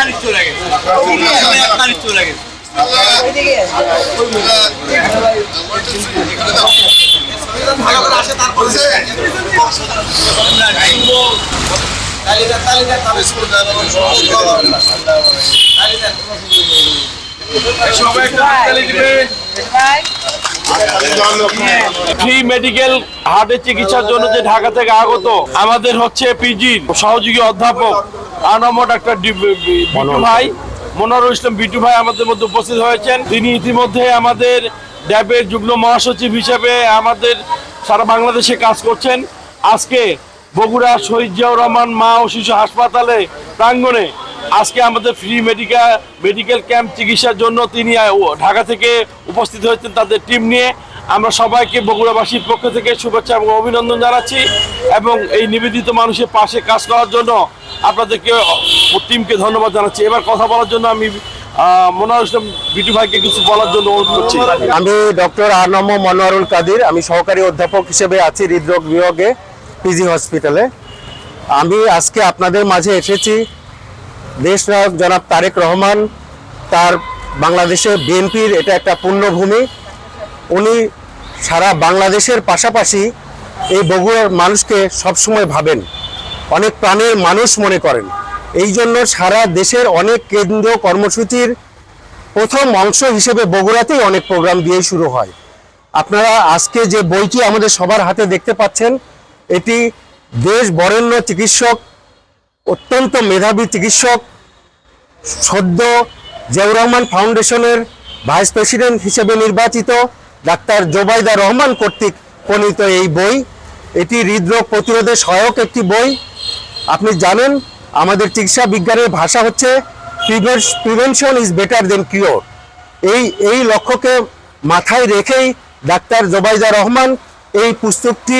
কানি চলে গেছে। এক চলে গেছে। ফ্রি মেডিকেল হার্টের চিকিৎসার জন্য যে ঢাকা থেকে আগত, আমাদের হচ্ছে পিজি সহযোগী অধ্যাপক আনম ডাক্তার ডি- বি- বি- বিটু ভাই। মনোয়ারুল ইসলাম বিটু ভাই আমাদের মধ্যে উপস্থিত হয়েছেন। তিনি ইতিমধ্যে আমাদের ড্যাবের যুগ্ম মহাসচিব হিসেবে আমাদের সারা বাংলাদেশে কাজ করছেন। আজকে বগুড়া শহীদ জিয়াউর রহমান মা ও শিশু হাসপাতালে প্রাঙ্গণে আজকে আমাদের ফ্রি মেডিকেল মেডিকেল ক্যাম্প চিকিৎসার জন্য তিনি ঢাকা থেকে উপস্থিত হয়েছেন তাদের টিম নিয়ে। আমরা সবাইকে বগুড়াবাসীর পক্ষ থেকে শুভেচ্ছা এবং অভিনন্দন জানাচ্ছি এবং এই নিবেদিত মানুষের পাশে কাজ করার জন্য আপনাদেরকে টিমকে ধন্যবাদ জানাচ্ছি। এবার কথা বলার জন্য আমি ভাইকে কিছু বলার জন্য আমি ডক্টর আনম মনোয়ারুল কাদির। আমি সহকারী অধ্যাপক হিসেবে আছি হৃদরোগ বিভাগে পিজি হসপিটালে আমি আজকে আপনাদের মাঝে এসেছি। দেশ নায়ক জনাব তারেক রহমান, তার বাংলাদেশে বিএনপির এটা একটা পুণ্যভূমি উনি সারা বাংলাদেশের পাশাপাশি এই বগুড়ার মানুষকে সবসময় ভাবেন। অনেক প্রাণের মানুষ মনে করেন। এই জন্য সারা দেশের অনেক কেন্দ্র কর্মসূচির প্রথম অংশ হিসেবে বগুড়াতেই অনেক প্রোগ্রাম দিয়ে শুরু হয়। আপনারা আজকে যে বইটি আমাদের সবার হাতে দেখতে পাচ্ছেন, এটি দেশ বরেণ্য চিকিৎসক, অত্যন্ত মেধাবী চিকিৎসক সদ্য জিয়াউর রহমান ফাউন্ডেশনের ভাইস প্রেসিডেন্ট হিসেবে নির্বাচিত ডাক্তার জোবাইদা রহমান কর্তৃক প্রণীত এই বই। এটি হৃদরোগ প্রতিরোধে সহায়ক একটি বই। আপনি জানেন, আমাদের চিকিৎসা বিজ্ঞানের ভাষা হচ্ছে prevention is better than cure. এই এই লক্ষ্যকে মাথায় রেখেই ডাক্তার জোবাইদা রহমান এই পুস্তকটি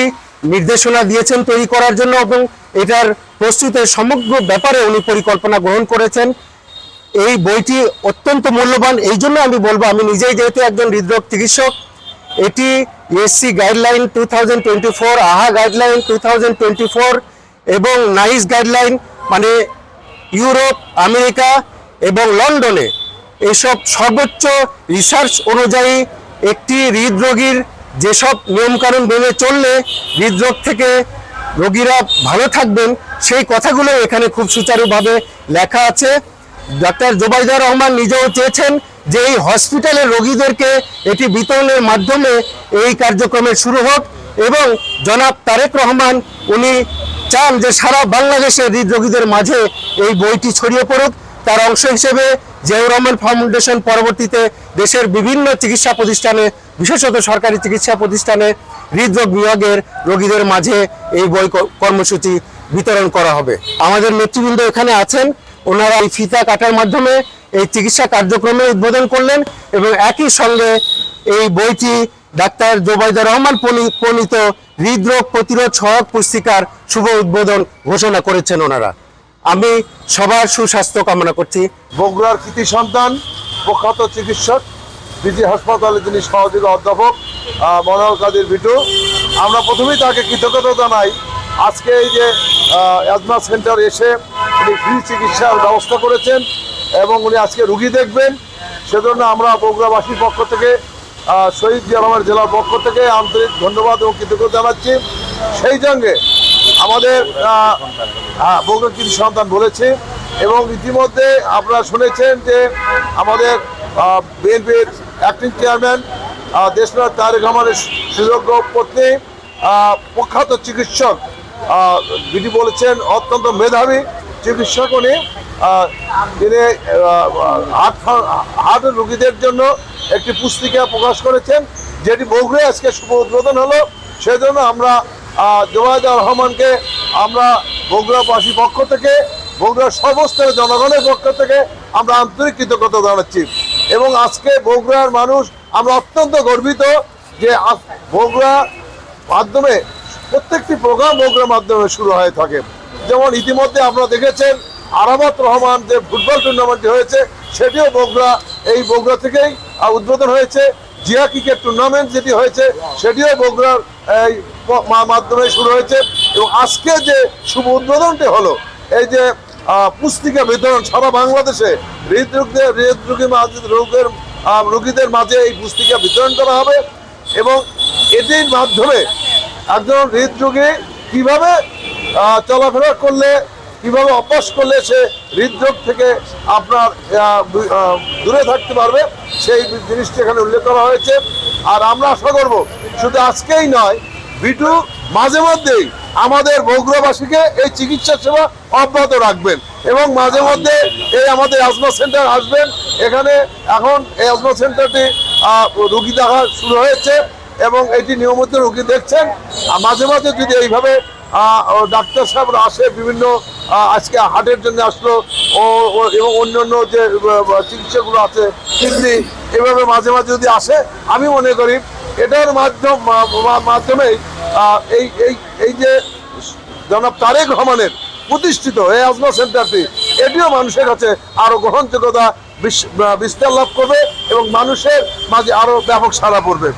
নির্দেশনা দিয়েছেন তৈরি করার জন্য এবং এটার প্রস্তুতের সমগ্র ব্যাপারে উনি পরিকল্পনা গ্রহণ করেছেন। এই বইটি অত্যন্ত মূল্যবান, এই জন্য আমি বলব, আমি নিজেই যেহেতু একজন হৃদরোগ চিকিৎসক এটি এসসি গাইডলাইন টু আহা গাইডলাইন টু এবং নাইস গাইডলাইন মানে ইউরোপ, আমেরিকা এবং লন্ডনে। এসব সর্বোচ্চ রিসার্চ অনুযায়ী একটি হৃদরোগীর যেসব নিয়মকানুন মেনে চললে হৃদরোগ থেকে রোগীরা ভালো থাকবেন, সেই কথাগুলো এখানে খুব সুচারুভাবে লেখা আছে। ডক্টর জোবাইদা রহমান নিজেও চেয়েছেন যে এই হসপিটালের রোগীদেরকে এটি বিতরণের মাধ্যমে এই কার্যক্রমের শুরু হোক এবং জনাব তারেক রহমান, উনি চান যে সারা বাংলাদেশের হৃদরোগীদের মাঝে এই বইটি ছড়িয়ে পড়ুক। তার অংশ হিসেবে জিয়াউর রহমান ফাউন্ডেশন পরবর্তীতে দেশের বিভিন্ন চিকিৎসা প্রতিষ্ঠানে, বিশেষত সরকারি চিকিৎসা প্রতিষ্ঠানে হৃদরোগ বিভাগের রোগীদের মাঝে এই বই কর্মসূচি বিতরণ করা হবে। আমাদের নেতৃবৃন্দ এখানে আছেন। ওনারা এই ফিতা কাটার মাধ্যমে এই চিকিৎসা কার্যক্রমে উদ্বোধন করলেন এবং একই সঙ্গে এই বইটি ডাক্তার জোবাইদা রহমান প্রণী- প্রণীত হৃদরোগ প্রতিরোধ সহায়ক পুস্তিকার শুভ উদ্বোধন ঘোষণা করেছেন ওনারা। আমি সবার সুস্বাস্থ্য কামনা করছি। বগুড়ার কৃতি সন্তান, প্রখ্যাত চিকিৎসক বিজি হাসপাতালে যিনি সহযোগী অধ্যাপক মনোহর কাদের বিটু আমরা প্রথমেই তাকে কৃতজ্ঞতা জানাই। আজকে এই যে অ্যাজমা সেন্টার এসে উনি ফ্রি চিকিৎসার ব্যবস্থা করেছেন। এবং উনি আজকে রুগী দেখবেন। সেজন্য আমরা বগুড়াবাসীর পক্ষ থেকে শহীদ জিয়া রহমান জেলার পক্ষ থেকে আন্তরিক ধন্যবাদ এবং কৃতজ্ঞতা জানাচ্ছি। সেই সঙ্গে আমাদের বগুড়া কৃষি সন্তান বলেছে এবং ইতিমধ্যে আপনারা শুনেছেন যে আমাদের বিএনপির অ্যাক্টিং চেয়ারম্যান দেশনাথ তারেক রহমানের সুযোগ্য পত্নী প্রখ্যাত চিকিৎসক যিনি বলেছেন, অত্যন্ত মেধাবী। চিকিৎসক উনি আহ, তিনি হার্ট হার্টের রোগীদের জন্য একটি পুস্তিকা প্রকাশ করেছেন যেটি বগুড়ে আজকে শুভ উদ্বোধন হলো। সেজন্য আমরা জোবায়দা রহমানকে আমরা বগুড়াবাসীর পক্ষ থেকে বগুড়ার সর্বস্তরের জনগণের পক্ষ থেকে আমরা আন্তরিক কৃতজ্ঞতা জানাচ্ছি। এবং আজকে বগুড়ার মানুষ আমরা অত্যন্ত গর্বিত যে বগুড়া মাধ্যমে প্রত্যেকটি প্রোগ্রাম বগুড়ার মাধ্যমে শুরু হয়ে থাকে। যেমন ইতিমধ্যে আপনারা দেখেছেন আরামত রহমান যে ফুটবল টুর্নামেন্টটি হয়েছে, সেটিও বগুড়া, এই বগুড়া থেকেই উদ্বোধন হয়েছে। জিয়া ক্রিকেট টুর্নামেন্ট যেটি হয়েছে, সেটিও বগুড়ার, এই মাধ্যমে শুরু হয়েছে। এবং আজকে যে শুভ উদ্বোধনটি হলো, এই যে পুস্তিকা বিতরণ সারা বাংলাদেশে, হৃদরোগদের, হৃদরোগী রোগের রোগীদের মাঝে এই পুস্তিকা বিতরণ করা হবে। এবং এটির মাধ্যমে একজন হৃদরোগী কীভাবে চলাফেরা করলে, কীভাবে অভ্যাস করলে সে হৃদরোগ থেকে আপনার দূরে থাকতে পারবে, সেই জিনিসটি এখানে উল্লেখ করা হয়েছে। আর আমরা আশা করব, শুধু আজকেই নয়, বিটু, মাঝে মধ্যেই আমাদের বগুড়াবাসীকে এই চিকিৎসা সেবা অব্যাহত রাখবেন। এবং মাঝে মধ্যে এই আমাদের আজমা সেন্টার আসবেন। এখানে এখন এই আজমা সেন্টারটি রুগী দেখা শুরু হয়েছে এবং এটি নিয়মিত রুগী দেখছেন। মাঝে মাঝে যদি এইভাবে ডাক্তার সাহেবরা আসে, বিভিন্ন আজকে হার্টের জন্য আসলো, ও এবং অন্যান্য যে চিকিৎসাগুলো আছে, কিডনি, এভাবে মাঝে মাঝে যদি আসে, আমি মনে করি এটার মাধ্যম মাধ্যমেই এই এই এই যে জনাব তারেক রহমানের প্রতিষ্ঠিত এই আজমা সেন্টারটি, এটিও মানুষের কাছে আরও গ্রহণযোগ্যতা বিস্তার লাভ করবে এবং মানুষের মাঝে আরও ব্যাপক সাড়া পড়বে।